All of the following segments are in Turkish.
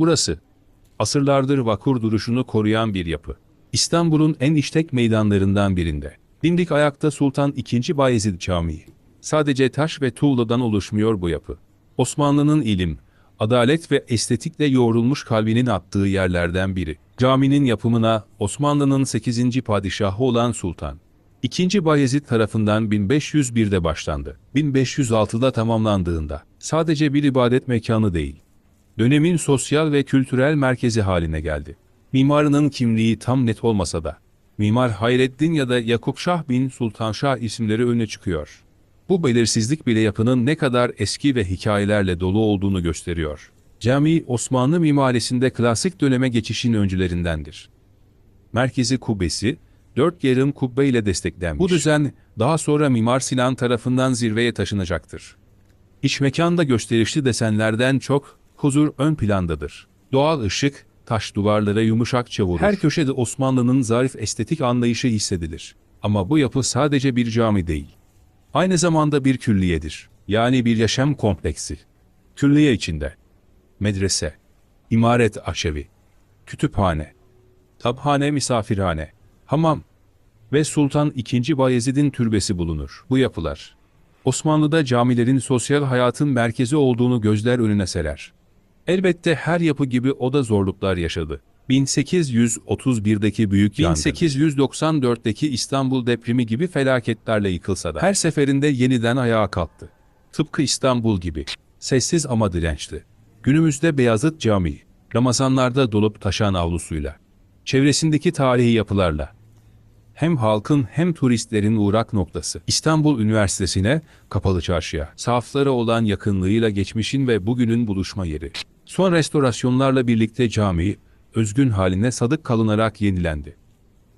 Burası, asırlardır vakur duruşunu koruyan bir yapı. İstanbul'un en işlek meydanlarından birinde. Dimdik ayakta Sultan II. Bayezid Camii. Sadece taş ve tuğladan oluşmuyor bu yapı. Osmanlı'nın ilim, adalet ve estetikle yoğrulmuş kalbinin attığı yerlerden biri. Caminin yapımına Osmanlı'nın 8. padişahı olan Sultan II. Bayezid tarafından 1501'de başlandı. 1506'da tamamlandığında sadece bir ibadet mekanı değil, dönemin sosyal ve kültürel merkezi haline geldi. Mimarının kimliği tam net olmasa da, Mimar Hayreddin ya da Yakup Şah bin Sultan Şah isimleri öne çıkıyor. Bu belirsizlik bile yapının ne kadar eski ve hikayelerle dolu olduğunu gösteriyor. Cami, Osmanlı mimarisinde klasik döneme geçişin öncülerindendir. Merkezi kubbesi, dört yarım kubbe ile desteklenmiş. Bu düzen, daha sonra Mimar Sinan tarafından zirveye taşınacaktır. İç mekanda gösterişli desenlerden çok huzur ön plandadır. Doğal ışık, taş duvarlara yumuşakça vurur. Her köşede Osmanlı'nın zarif estetik anlayışı hissedilir. Ama bu yapı sadece bir cami değil. Aynı zamanda bir külliyedir. Yani bir yaşam kompleksi. Külliye içinde. Medrese, imaret aşevi, kütüphane, tabhane misafirhane, hamam ve Sultan II. Bayezid'in türbesi bulunur. Bu yapılar, Osmanlı'da camilerin sosyal hayatın merkezi olduğunu gözler önüne serer. Elbette her yapı gibi o da zorluklar yaşadı. 1831'deki büyük yangın, 1894'teki İstanbul depremi gibi felaketlerle yıkılsa da her seferinde yeniden ayağa kalktı. Tıpkı İstanbul gibi. Sessiz ama dirençli. Günümüzde Beyazıt Camii, Ramazanlarda dolup taşan avlusuyla, çevresindeki tarihi yapılarla, hem halkın hem turistlerin uğrak noktası. İstanbul Üniversitesi'ne, Kapalı Çarşıya, saflara olan yakınlığıyla geçmişin ve bugünün buluşma yeri. Son restorasyonlarla birlikte cami, özgün haline sadık kalınarak yenilendi.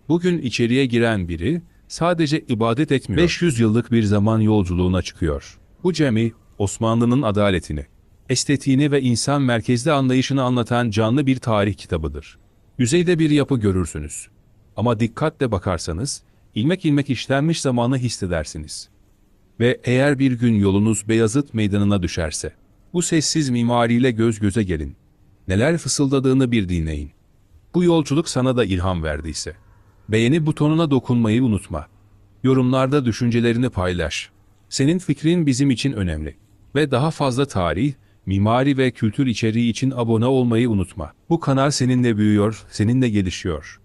Bugün içeriye giren biri, sadece ibadet etmiyor. 500 yıllık bir zaman yolculuğuna çıkıyor. Bu cami, Osmanlı'nın adaletini, estetiğini ve insan merkezli anlayışını anlatan canlı bir tarih kitabıdır. Yüzeyde bir yapı görürsünüz. Ama dikkatle bakarsanız, ilmek ilmek işlenmiş zamanı hissedersiniz. Ve eğer bir gün yolunuz Beyazıt Meydanı'na düşerse, bu sessiz mimariyle göz göze gelin. Neler fısıldadığını bir dinleyin. Bu yolculuk sana da ilham verdiyse, beğeni butonuna dokunmayı unutma. Yorumlarda düşüncelerini paylaş. Senin fikrin bizim için önemli. Ve daha fazla tarih, mimari ve kültür içeriği için abone olmayı unutma. Bu kanal seninle büyüyor, seninle gelişiyor.